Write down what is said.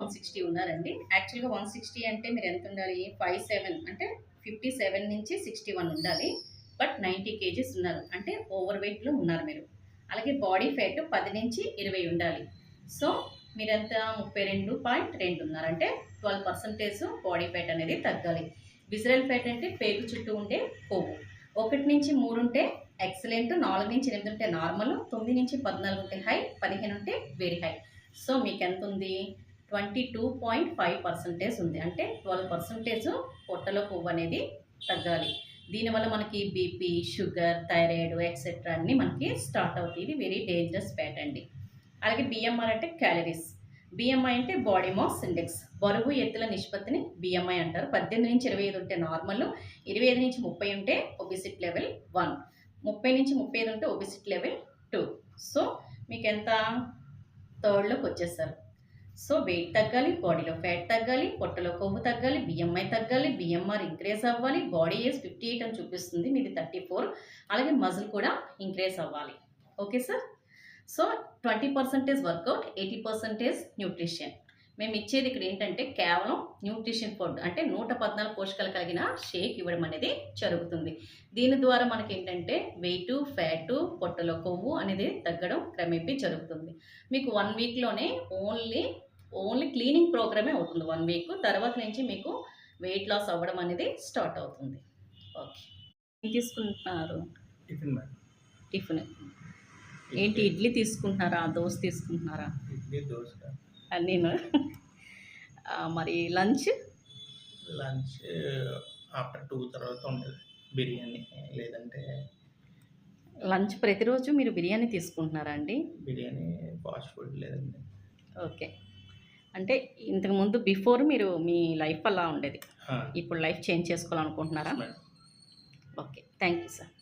One sixty ఉన్నారండి. యాక్చువల్గా one sixty అంటే మీరు ఎంత ఉండాలి? ఫైవ్ సెవెన్ అంటే ఫిఫ్టీ సెవెన్ నుంచి సిక్స్టీ వన్ ఉండాలి. బట్ నైంటీ కేజీస్ ఉన్నారు. అంటే ఓవర్ వెయిట్లో ఉన్నారు మీరు. అలాగే బాడీ ఫ్యాట్ పది నుంచి ఇరవై ఉండాలి. సో మీరెంత? ముప్పై రెండు పాయింట్ రెండు ఉన్నారంటే ట్వెల్వ్ పర్సంటేజ్ బాడీ ఫ్యాట్ అనేది తగ్గాలి. విజరల్ ఫ్యాట్ అంటే పేగు చుట్టూ ఉండే కొవ్వు. ఒకటి నుంచి మూడు ఉంటే ఎక్సలెంట్ నాలుగు నుంచి ఎనిమిది ఉంటే నార్మల్ తొమ్మిది నుంచి పద్నాలుగు ఉంటే హై పదిహేను ఉంటే వెరీ హై సో మీకు ఎంత ఉంది? Twenty two point five percentage ఉంది. అంటే ట్వెల్వ్ పర్సంటేజ్ పొట్టలో కొవ్వు అనేది తగ్గాలి. దీనివల్ల మనకి బీపీ షుగర్ థైరాయిడ్ ఎక్సెట్రా అన్నీ మనకి స్టార్ట్ అవుతాయి. ఇది వెరీ డేంజరస్ ఫ్యాట్ అండి. అలాగే బిఎంఆర్ అంటే క్యాలరీస్ బిఎంఐ అంటే బాడీ మాస్ ఇండెక్స్ బరువు ఎత్తుల నిష్పత్తిని బిఎంఐ అంటారు. పద్దెనిమిది నుంచి ఇరవై ఐదు ఉంటే నార్మల్ ఇరవై ఐదు నుంచి ముప్పై ఉంటే ఒబిసిట్ లెవెల్ వన్ ముప్పై నుంచి ముప్పై ఐదు ఉంటే ఒబిసిట్ లెవెల్ టూ సో మీకు ఎంత? థర్డ్లోకి వచ్చేస్తారు. సో వెయిట్ తగ్గాలి బాడీలో ఫ్యాట్ తగ్గాలి పొట్టలో కొవ్వు తగ్గాలి బిఎంఐ తగ్గాలి బిఎంఆర్ ఇంక్రీజ్ అవ్వాలి బాడీ ఏజ్ ఫిఫ్టీ ఎయిట్ అని చూపిస్తుంది. మీది థర్టీ ఫోర్ అలాగే మజిల్ కూడా ఇంక్రీజ్ అవ్వాలి. Okay sir so twenty percentage workout eighty percentage nutrition. మేము ఇచ్చేది ఇక్కడ ఏంటంటే కేవలం న్యూట్రిషన్ ఫుడ్ అంటే నూట పద్నాలుగు పోషకాలు కలిగిన షేక్ ఇవ్వడం అనేది జరుగుతుంది. దీని ద్వారా మనకి ఏంటంటే వెయిట్ ఫ్యాటు పొట్టలో కొవ్వు అనేది తగ్గడం క్రమేపీ జరుగుతుంది. మీకు వన్ వీక్లోనే ఓన్లీ ఓన్లీ క్లీనింగ్ ప్రోగ్రామే అవుతుంది వన్ వీక్. తర్వాత నుంచి మీకు వెయిట్ లాస్ అవ్వడం అనేది స్టార్ట్ అవుతుంది. ఓకే. తీసుకుంటున్నారు? Tiffin tiffin. ఏంటి ఇడ్లీ. తీసుకుంటున్నారా? దోశ తీసుకుంటున్నారా? ఇడ్లీ దోశ. నేను. మరి లంచ్? లంచ్ ఆఫ్టర్ టూ తర్వాత ఉంటుంది. బిర్యానీ లేదంటే లంచ్ ప్రతిరోజు మీరు బిర్యానీ తీసుకుంటున్నారా అండి? బిర్యానీ ఫాస్ట్ ఫుడ్ లేదండి. ఓకే. అంటే ఇంతకుముందు బిఫోర్ మీరు మీ లైఫ్ అలా ఉండేది. ఇప్పుడు లైఫ్ చేంజ్ చేసుకోవాలనుకుంటున్నారా? ఓకే. Thank you sir.